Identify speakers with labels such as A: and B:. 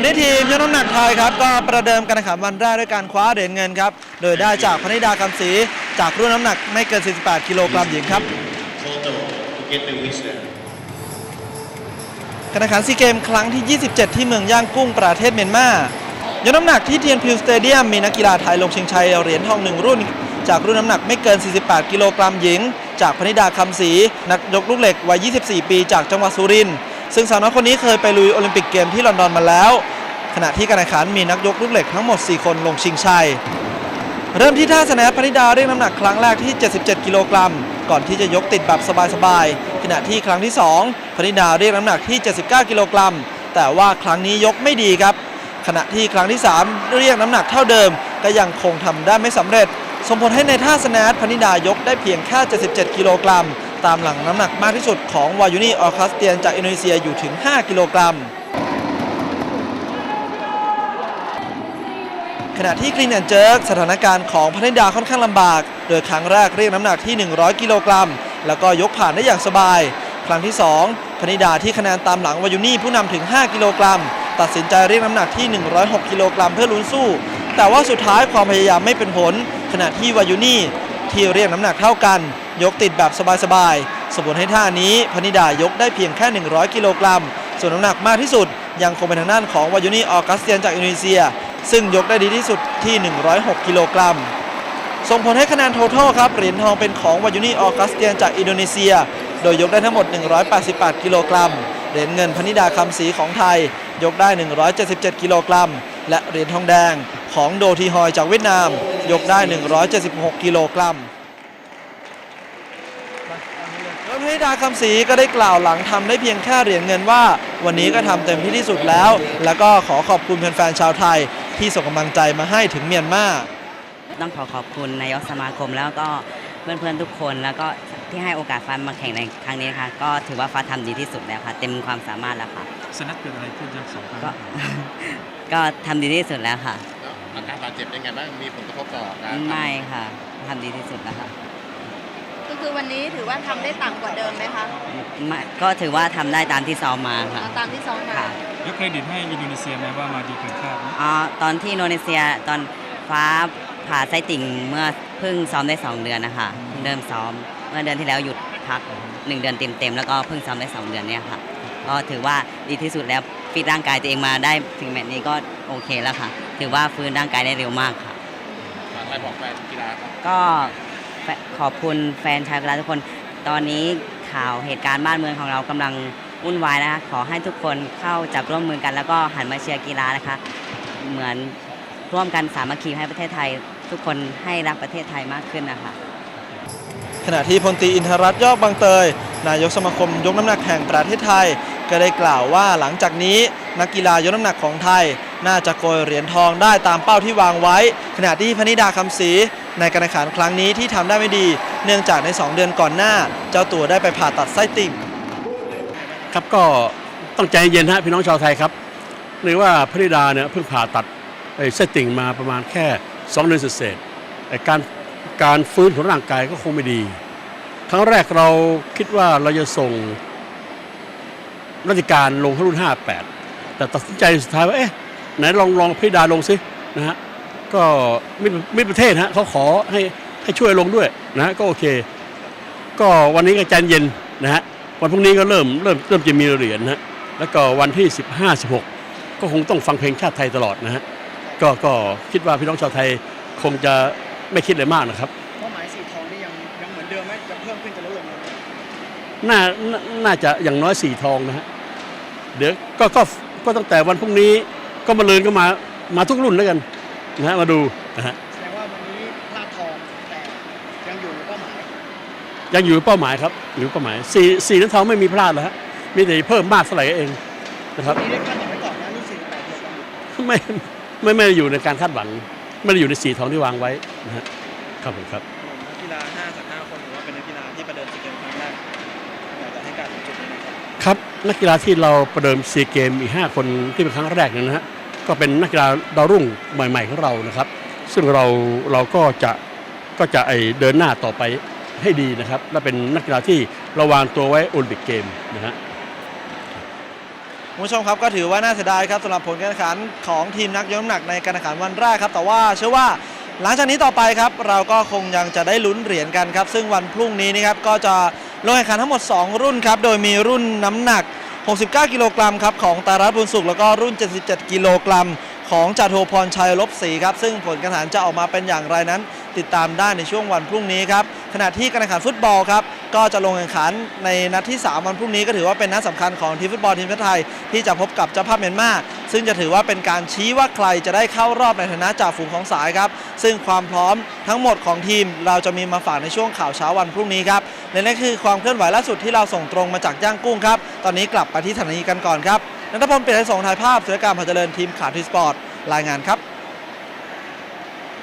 A: วันนี้ทีมยกน้ำหนักไทยครับก็ประเดิมการแข่งขันวันแรกด้วยการคว้าเหรียญเงินครับ โดยได้จากพนิดาคำศรีจากรุ่นน้ำหนักไม่เกิน 48 กิโลกรัมหญิงครับการแข่งขันซีเกมครั้งที่ 27 ที่เมืองย่างกุ้งประเทศเมียนมายกน้ำหนักที่เทียนพิวสเตเดียมมีนักกีฬาไทยลงชิงชัยเหรียญทองหนึ่งรุ่น จากรุ่นน้ำหนักไม่เกิน 48 กิโลกรัมหญิง จากพนิดาคำศรีนักยกลูกเหล็กวัย 24 ปี จากจังหวัดสุรินทร์ ซึ่งสาวน้อยคนนี้เคยไปลุยโอลิมปิกเกมที่ลอนดอนมาแล้ว ขณะที่การแข่งขันมีนักยกลูกเหล็กทั้งหมด 4 คนลงชิงชัย เริ่มที่ท่าสแนปพนิดาเรียกน้ำหนักครั้งแรกที่ 77 กิโลกรัม ก่อนที่จะยกติดแบบสบายๆ ขณะที่ครั้งที่ 2พนิดาเรียกน้ำหนักที่ 79 กิโลกรัม แต่ว่าครั้งนี้ยกไม่ดีครับ ขณะที่ครั้งที่ 3 เรียกน้ำหนักเท่าเดิม ก็ยังคงทำได้ไม่สำเร็จส่งผลให้ในท่าสแนปพนิดายกได้เพียงแค่ 77 กิโลกรัม ตามหลังน้ำหนักมากที่สุดของวายุนีออคัสเตียนจากอินโดนีเซียอยู่ถึง 5 กิโลกรัม ขณะที่คลีนแอนเจิร์กสถานการณ์ของพันิดาค่อนข้างลำบาก โดยครั้งแรกเรียกน้ำหนักที่ 100 กิโลกรัม แล้วก็ยกผ่านได้อย่างสบาย ครั้งที่ 2พันิดาที่คะแนนตามหลังวายุนี่ผู้นำถึง 5 กิโลกรัม ตัดสินใจเรียกน้ำหนักที่ 106 กิโลกรัมเพื่อลุ้นสู้ แต่ว่าสุดท้ายความพยายามไม่เป็นผล ขณะที่วายุนี่ ที่เรียกน้ำหนักเท่ากัน ยกติดแบบสบายๆ สมผลให้ท่านี้พนิดายกได้เพียงแค่ 100 กิโลกรัม ส่วนน้ำหนักมากที่สุด ยังคงเป็นทางด้านของวายุนีออกัสเตียนจากอินโดนีเซีย ซึ่งยกได้ดีที่สุดที่ 106 กิโลกรัม ส่งผลให้คะแนน total ครับเหรียญทองเป็นของวายุนีออกัสเตียนจากอินโดนีเซีย โดยยกได้ทั้งหมด 188 กิโลกรัม เหรียญเงินพนิดาคำศรีของไทย ยกได้ 177 กิโลกรัม และเหรียญทองแดงของโดทีฮอยจากเวียดนาม ยกได้ 176 กิโลกรัมโดยพนิดาคำศรีก็ได้กล่าวหลังทำได้เพียงแค่เหรียญเงินว่า วันนี้ก็ทำเต็มที่ที่สุดแล้ว แล้วก็ขอขอบคุณแฟนๆชาวไทย ที่ส่งกำลังใจมาให้ถึงเมียนมา
B: ต้องขอขอบคุณนายกสมาคมแล้วก็เพื่อนๆทุกคนแล้วก็ที่ให้โอกาสฟ้ามาแข่งในครั้งนี้นะคะก็ถือว่าฟ้าทำดีที่สุดแล้วค่ะ เต็มความสามารถแล้วค่ะ
C: สนัดเกิดอะไรขึ้นจากสองครั้ง
B: ก็ก็ทำดีที่สุดแล้วค่ะ
D: แล้ว อาการบาดเจ็บเป็นไงบ้างมีผลกระทบต่อการ
B: ไม่ค่ะทำดีที่สุดแล้วค่ะ
E: ก็คือวันนี้ถือว่าทำได้ต่ำกว่าเดิมไหมคะ
B: ไม่ก็ถือว่าทำได้ตามที่ซ้อมมาค่ะ
E: เอาตามที่ซ้อมมา
B: ค่ะ
C: ยกเครดิตให้อินโดนีเซียไหมว่ามาดีเกินคาดไหม
B: อ๋อตอนที่อินโดนีเซียตอนฟ้าผ่าไส้ติ่งเมื่อเพิ่งซ้อมได้ 2 เดือนนะคะเพิ่งเริ่มซ้อมเมื่อเดือนที่แล้วหยุดพัก 1 เดือนเต็มๆแล้วก็เพิ่งซ้อมได้ 2 เดือนเนี่ยค่ะ ก็ถือว่าดีที่สุดแล้วฟิตร่างกายตัวเองมาได้ถึงแมตช์นี้ก็โอเคแล้วค่ะ ถือว่าฟื้นร่างกายได้เร็วมากค่ะ
D: อะไรบอกแฟนกีฬาครับ
B: ก็แฟขอบคุณแฟนชาวกีฬาทุกคน ตอนนี้ข่าวเหตุการณ์บ้านเมืองของเรากำลังวุ่นวายนะคะขอให้ทุกคนเข้าจับร่วมมือกัน แล้วก็หันมาเชียร์กีฬานะคะ เหมือนร่วมกันสามัคคีให้ประเทศไทย ทุกคนให้รักประเทศไทยมากขึ้นนะคะ
A: ขณะที่พลตรีอินทรัตน์ยอดบางเตย นายกสมาคมยกน้ำหนักแห่งประเทศไทย ก็ได้กล่าวว่าหลังจากนี้นักกีฬายกน้ำหนักของไทย น่าจะโกยเหรียญทองได้ตามเป้าที่วางไว้ ขณะที่พนิดาคำศรีในการแข่งขันครั้งนี้ที่ทำได้ไม่ดี เนื่องจากใน 2 เดือนก่อนหน้า เจ้าตัวได้ไปผ่าตัดไส้ติ่ง
F: ครับก็ต้องใจเย็นฮะพี่น้องชาวไทยครับเรียกว่าพนิดาเนี่ยเพิ่งผ่าตัดไอ้เส้ติ่งมาประมาณแค่ 2 เดือนเศษๆไอ้การการฟื้นของร่างกายก็คงไม่ดี ครั้งแรกเราคิดว่าเราจะส่ง ราชการลงให้รุ่น 58 แต่ตัดสินใจสุดท้ายว่าเอ๊ะไหนลองลองพระนิดาลงสินะฮะก็มิตรมิประเทศฮะเขาขอให้ให้ช่วยลงด้วยนะฮะก็โอเค ก็วันนี้ก็ใจเย็นนะฮะวันพรุ่งนี้ก็เริ่มเริ่มเริ่มจะมีเหรียญนะฮะแล้วก็วันที่ 15 16 ก็คงต้องฟังเพลงชาติไทยตลอดนะฮะก็ก็คิดว่าพี่น้องชาวไทยคงจะไม่คิดอะไรมากนะครับ
G: น่า
F: น่าน่าจะอย่างน้อยสี่ทองนะฮะเดี๋ยวก็ก็ก็ตั้งแต่วันพรุ่งนี้ก็มาเลินก็มามาทุกรุ่นแล้วกันนะฮะมาดูนะฮะ
G: แสดงว่าวันนี้พลาดทองแต่ยังอยู่ในเป้าหมาย
F: ยังอยู่เป้าหมายครับอยู่เป้าหมายสี่สี่เหรียญทองไม่มีพลาดแล้วฮะมีแต่เพิ่มมากเท่าไหร่เองนะครับ
G: วันนี้ได้คาดหวังไว้ก่อนนะรุ่นสี่แปดกิโลกรัม
F: ไม่ไม่ไม่ได้อยู่ในการคาดหวังไม่ได้อยู่ในสีทองที่วางไว้นะฮะครับผมครับ
A: นักกีฬา5จาก5คนถือว่าเป็นนักกีฬาที่ประเดิมซีเกม ให้การถึงจุดนี้นะครับ
F: ครับนักกีฬาที่เราประเดิมซีเกมอีก 5 คนที่เป็นครั้งแรกเนยนะฮะก็เป็นนักกีฬาดาวรุ่งใหม่ ๆ ของเรานะครับ ซึ่งเราเราก็จะก็จะไอเดินหน้าต่อไปให้ดีนะครับ และเป็นนักกีฬาที่เราวางตัวไว้โอลิมปิกเกมนะฮะ
A: คุณผู้ชมครับก็ถือว่าน่าเสียดายครับสำหรับผลการแข่งขันของทีมนักยกน้ำหนักในการแข่งขันวันแรกครับ แต่ว่าเชื่อว่าหลังจากนี้ต่อไปครับ เราก็คงยังจะได้ลุ้นเหรียญกันครับ ซึ่งวันพรุ่งนี้นะครับก็จะ ลงแข่งขันทั้งหมด 2 รุ่นครับ โดยมีรุ่นน้ำหนัก 69 กิโลกรัมครับของตารัตบุญสุข แล้วก็รุ่น 77 กิโลกรัมของจ่าโทพรชัยลบศรีครับ ซึ่งผลการแข่งขันจะออกมาเป็นอย่างไรนั้น ติดตามได้ในช่วงวันพรุ่งนี้ครับ ขณะที่การแข่งขันฟุตบอลครับ ก็จะลงแข่งขันในนัดที่ 3 วันพรุ่งนี้ก็ถือว่าเป็นนัดสำคัญของทีมฟุตบอลทีมชาติไทยที่จะพบกับเจ้าภาพเมียนมา ซึ่งจะถือว่าเป็นการชี้ว่าใครจะได้เข้ารอบในฐานะจ่าฝูงของสายครับ ซึ่งความพร้อมทั้งหมดของทีมเราจะมีมาฝากในช่วงข่าวเช้าวันพรุ่งนี้ครับและนั่นคือความเคลื่อนไหวล่าสุดที่เราส่งตรงมาจากย่างกุ้งครับ ตอนนี้กลับไปที่สถานีกันก่อนครับนัทพลเปลี่ยนสงถ่ายภาพสุรการพาเจริญทีมข่าวทีสปอร์ตรายงานครับ